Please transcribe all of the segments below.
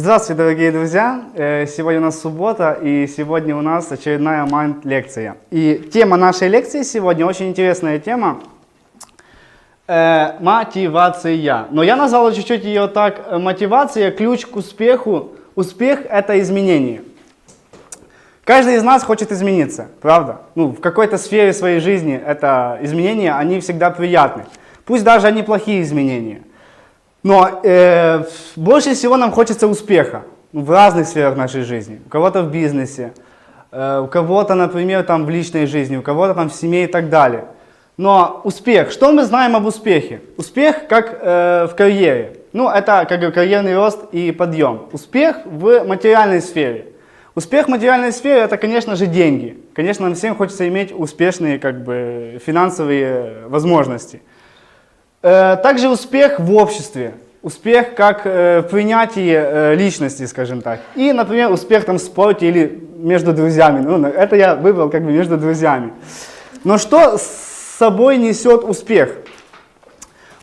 Здравствуйте, дорогие друзья! Э, Сегодня у нас суббота, и сегодня у нас очередная майнд-лекция. И тема нашей лекции сегодня очень интересная тема. Э, мотивация. Но я назвал чуть-чуть ее так. э, Мотивация – ключ к успеху. Успех – это изменение. Каждый из нас хочет измениться, правда? Ну, в какой-то сфере своей жизни это изменения, они всегда приятны. Пусть даже они плохие изменения. Но э, больше всего нам хочется успеха в разных сферах нашей жизни. У кого-то в бизнесе, э, у кого-то, например, там в личной жизни, у кого-то там в семье и так далее. Но успех, что мы знаем об успехе? Успех как э, в карьере. Ну, это как карьерный рост и подъем. Успех в материальной сфере. Успех в материальной сфере это, конечно же, деньги. Конечно, нам всем хочется иметь успешные как бы, финансовые возможности. Э, Также успех в обществе. Успех как э, в принятии э, личности, скажем так. И, например, успех там в спорте или между друзьями. Ну, это я выбрал как бы между друзьями. Но что с собой несет успех?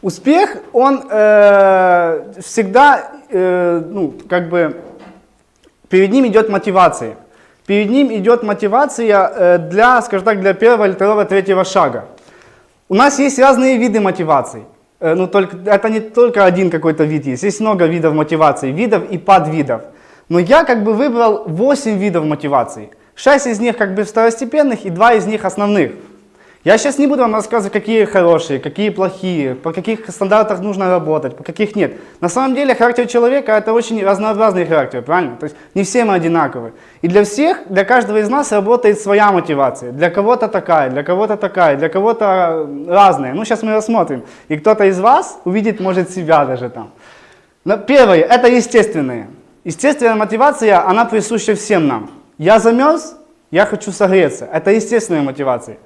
Успех, он э, всегда, э, ну, как бы, перед ним идет мотивация. Перед ним идет мотивация э, для, скажем так, для первого, второго, третьего шага. У нас есть разные виды мотиваций. Э, Ну, только, это не только один какой-то вид есть. Есть много видов мотивации, видов и подвидов. Но я как бы выбрал 8 видов мотивации. 6 из них как бы второстепенных и 2 из них основных. Я сейчас не буду вам рассказывать, какие хорошие, какие плохие, по каких стандартах нужно работать, по каких нет. На самом деле характер человека это очень разнообразный характер, правильно? То есть не все мы одинаковы. И для всех, для каждого из нас работает своя мотивация. Для кого-то такая, для кого-то такая, для кого-то разная. Ну сейчас мы рассмотрим. И кто-то из вас увидит, может, себя даже там. Но первое, это естественное. Естественная мотивация, она присуща всем нам. Я замерз, я хочу согреться. Это естественная мотивация.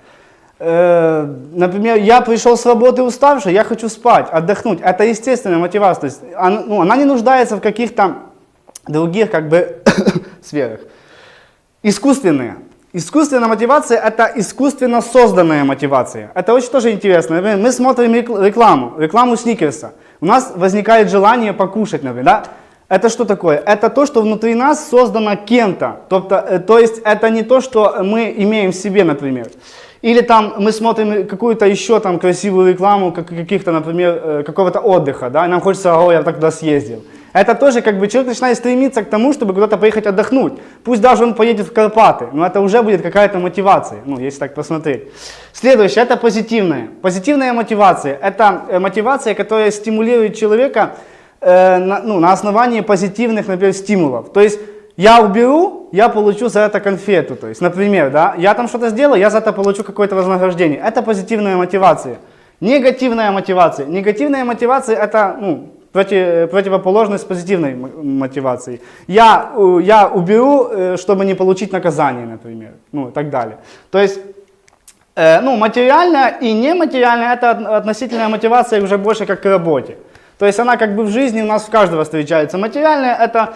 Э, например, я пришел с работы уставший, я хочу спать, отдохнуть. Это естественная мотивация. То есть она, ну, она не нуждается в каких-то других как бы сферах. Искусственная. Искусственная мотивация – это искусственно созданная мотивация. Это очень тоже интересно. Например, мы смотрим рекл- рекламу, рекламу сникерса. У нас возникает желание покушать, например, да? Это что такое? Это то, что внутри нас создано кем-то. Тобто, э, то есть это не то, что мы имеем в себе, например. Или там мы смотрим какую-то еще там красивую рекламу как, каких-то, например, э, какого-то отдыха, да, и нам хочется, о, я туда съездил. Это тоже как бы человек начинает стремиться к тому, чтобы куда-то поехать отдохнуть. Пусть даже он поедет в Карпаты, но это уже будет какая-то мотивация, ну, если так посмотреть. Следующее, это позитивная. Позитивная мотивация. Это э, мотивация, которая стимулирует человека э, на, ну, на основании позитивных, например, стимулов. То есть я уберу, я получу за это конфету. То есть, например, да, я там что-то сделаю, я за это получу какое-то вознаграждение. Это позитивная мотивация. Негативная мотивация. Негативная мотивация это ну, против, противоположность позитивной мотивации. Я, э, я уберу, э, чтобы не получить наказание, например. Ну и так далее. То есть Э, ну, материальная и нематериальная это от- относительная мотивация уже больше как к работе. То есть она как бы в жизни у нас в каждого встречается. Материальная это,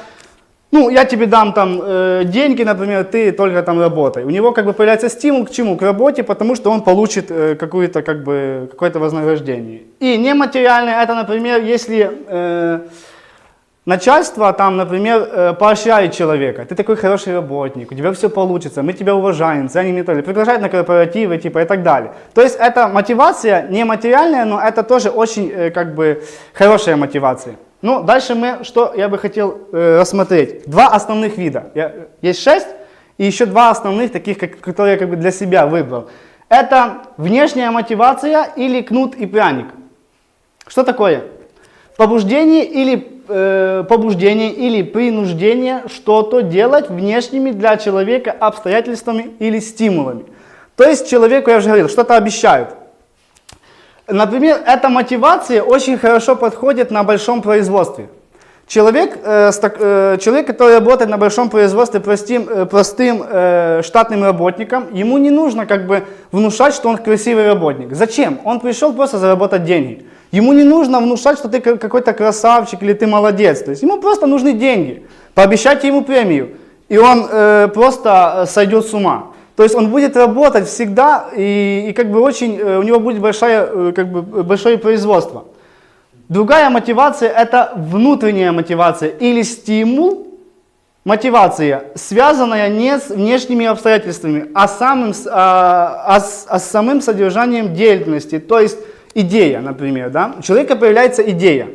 ну, я тебе дам там э, деньги, например, ты только там работай. У него как бы появляется стимул к чему? К работе, потому что он получит э, какую-то как бы какое-то вознаграждение. И нематериальное это, например, если э, Начальство там, например, э, поощряет человека. Ты такой хороший работник, у тебя все получится, мы тебя уважаем, ценим и так далее. Приглашает на корпоративы, типа и так далее. То есть это мотивация не материальная, но это тоже очень э, как бы хорошая мотивация. Ну, дальше мы, что я бы хотел э, рассмотреть. Два основных вида. Есть шесть, и еще два основных, таких, как, которые я как бы для себя выбрал. Это внешняя мотивация или кнут и пряник. Что такое? Побуждение или э, побуждение или принуждение что-то делать внешними для человека обстоятельствами или стимулами. То есть человеку, я уже говорил, что-то обещают. Например, эта мотивация очень хорошо подходит на большом производстве. Человек, э, э, человек, который работает на большом производстве простым, э, простым э, штатным работником, ему не нужно как бы внушать, что он красивый работник. Зачем? Он пришел просто заработать деньги. Ему не нужно внушать, что ты ка- какой-то красавчик или ты молодец. То есть ему просто нужны деньги. Пообещайте ему премию, и он просто сойдет с ума. То есть он будет работать всегда, и, и как бы очень, у него будет большая, как бы, большое производство. Другая мотивация – это внутренняя мотивация или стимул, мотивация, связанная не с внешними обстоятельствами, а, самым, а, а с, а с самым содержанием деятельности, то есть идея, например. Да? У человека появляется идея.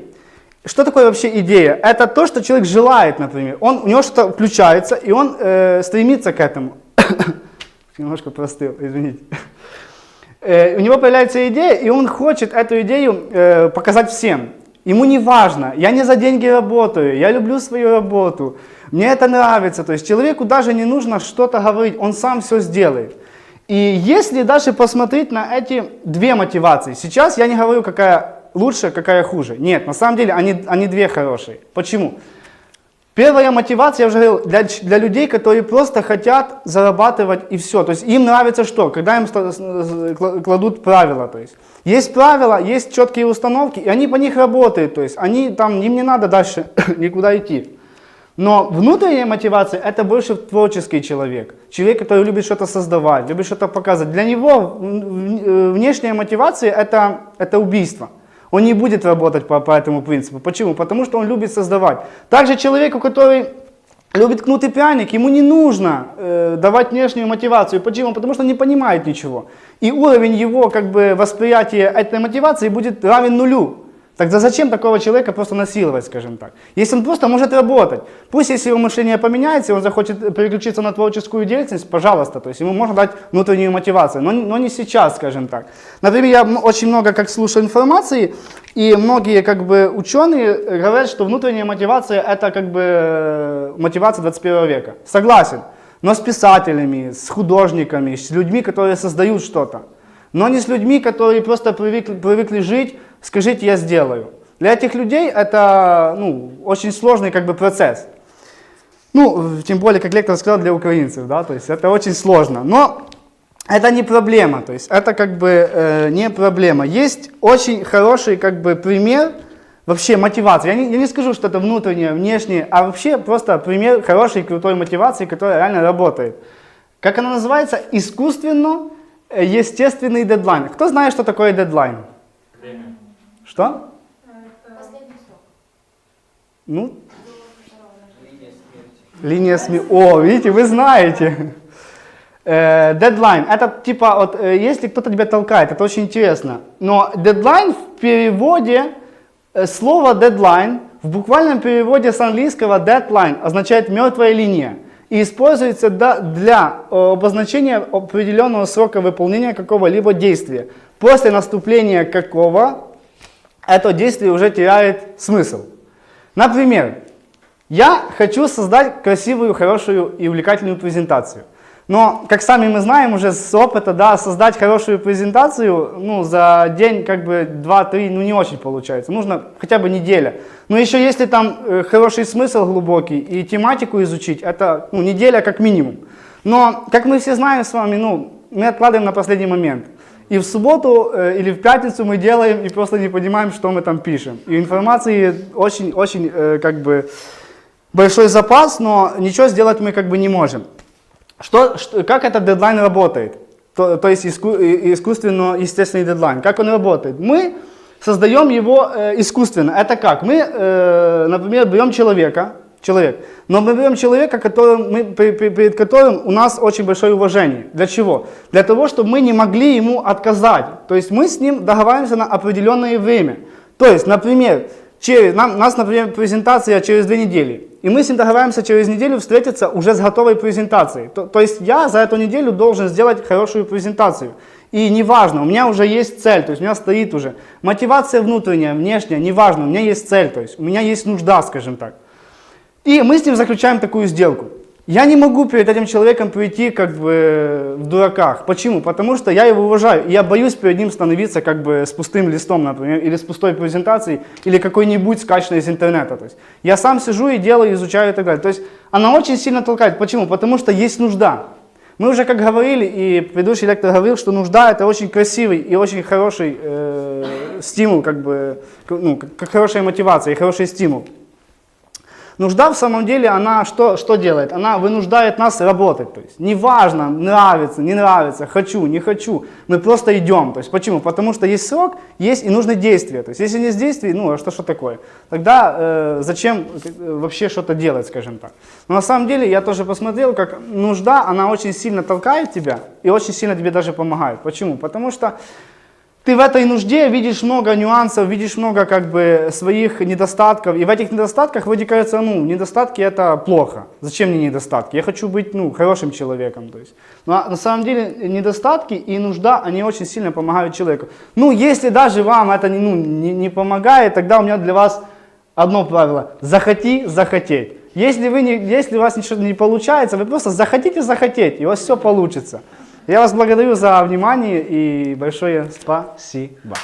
Что такое вообще идея? Это то, что человек желает, например. Он, у него что-то включается, и он э, стремится к этому. Немножко простыл, извините. Э, у него появляется идея, и он хочет эту идею э, показать всем. Ему не важно, я не за деньги работаю, я люблю свою работу, мне это нравится. То есть человеку даже не нужно что-то говорить, он сам все сделает. И если даже посмотреть на эти две мотивации, сейчас я не говорю, какая лучше, какая хуже. Нет, на самом деле они, они две хорошие. Почему? Первая мотивация, я уже говорил, для, для людей, которые просто хотят зарабатывать и все. То есть им нравится что? Когда им кладут правила. То есть есть правила, есть четкие установки, и они по них работают. То есть они там, им не надо дальше никуда идти. Но внутренняя мотивация это больше творческий человек. Человек, который любит что-то создавать, любит что-то показывать. Для него внешняя мотивация это, это убийство. Он не будет работать по, по этому принципу. Почему? Потому что он любит создавать. Также человеку, который любит кнут и пряник, ему не нужно э, давать внешнюю мотивацию. Почему? Потому что он не понимает ничего. И уровень его как бы, восприятия этой мотивации будет равен нулю. Тогда зачем такого человека просто насиловать, скажем так? Если он просто может работать, пусть если его мышление поменяется, он захочет переключиться на творческую деятельность, пожалуйста, то есть ему можно дать внутреннюю мотивацию, но, но не сейчас, скажем так. Например, я очень много как слушаю информации, и многие как бы ученые говорят, что внутренняя мотивация это как бы мотивация 21 века. Согласен, но с писателями, с художниками, с людьми, которые создают что-то но не с людьми, которые просто привыкли, привыкли жить, скажите, я сделаю. Для этих людей это ну, очень сложный как бы, процесс. Ну, тем более, как лектор сказал, для украинцев, да, то есть это очень сложно. Но это не проблема, то есть это как бы э, не проблема. Есть очень хороший как бы пример вообще мотивации. Я не, я не скажу, что это внутреннее, внешнее, а вообще просто пример хорошей, крутой мотивации, которая реально работает. Как она называется? Искусственно э, естественный дедлайн. Кто знает, что такое дедлайн? Что? Последний срок. Ну, линия смерти. О, видите, вы знаете. Э, Дедлайн. Это типа, вот, э, если кто-то тебя толкает, это очень интересно. Но дедлайн в переводе, э, слово дедлайн в буквальном переводе с английского deadline означает мертвая линия. И используется для э, обозначения определенного срока выполнения какого-либо действия. После наступления какого это действие уже теряет смысл. Например, я хочу создать красивую, хорошую и увлекательную презентацию. Но, как сами мы знаем уже с опыта, да, создать хорошую презентацию ну, за день, как бы 2-3, ну не очень получается. Нужно хотя бы неделя. Но еще если там э, хороший смысл глубокий и тематику изучить, это ну, неделя как минимум. Но, как мы все знаем с вами, ну, мы откладываем на последний момент. И в субботу э, или в пятницу мы делаем и просто не понимаем, что мы там пишем. И информации очень-очень э, как бы большой запас, но ничего сделать мы как бы не можем. Что, что- как этот дедлайн работает? То, то есть иску- и- искусственно естественный дедлайн. Как он работает? Мы создаем его э, искусственно. Это как? Мы, э, например, берем человека, человек, но мы берем человека, которым мы, перед которым у нас очень большое уважение. Для чего? Для того, чтобы мы не могли ему отказать. То есть мы с ним договариваемся на определенное время. То есть, например, через, нам, у нас, например, презентация через две недели. И мы с ним договариваемся через неделю встретиться уже с готовой презентацией. То, то есть я за эту неделю должен сделать хорошую презентацию. И неважно, у меня уже есть цель, то есть у меня стоит уже мотивация внутренняя, внешняя, неважно, у меня есть цель, то есть у меня есть нужда, скажем так. И мы с ним заключаем такую сделку. Я не могу перед этим человеком прийти как бы в дураках. Почему? Потому что я его уважаю. И я боюсь перед ним становиться как бы с пустым листом, например, или с пустой презентацией, или какой-нибудь скачанной из интернета. То есть я сам сижу и делаю, изучаю и так далее. То есть она очень сильно толкает. Почему? Потому что есть нужда. Мы уже как говорили, и предыдущий лектор говорил, что нужда это очень красивый и очень хороший э, стимул, как бы, ну, как хорошая мотивация и хороший стимул. Нужда в самом деле, она что, что делает? Она вынуждает нас работать. То есть неважно, нравится, не нравится, хочу, не хочу, мы просто идем. То есть почему? Потому что есть срок, есть и нужны действия. То есть если нет действий, ну а что, что такое? Тогда э, зачем э, вообще что-то делать, скажем так? Но на самом деле я тоже посмотрел, как нужда, она очень сильно толкает тебя и очень сильно тебе даже помогает. Почему? Потому что ты в этой нужде видишь много нюансов, видишь много как бы своих недостатков, и в этих недостатках вроде кажется, ну, недостатки это плохо. Зачем мне недостатки? Я хочу быть, ну, хорошим человеком, то есть. Но а на самом деле недостатки и нужда, они очень сильно помогают человеку. Ну, если даже вам это ну, не, не помогает, тогда у меня для вас одно правило. Захоти захотеть. Если, вы не, если у вас ничего не получается, вы просто захотите захотеть, и у вас все получится. Я вас благодарю за внимание и большое спасибо.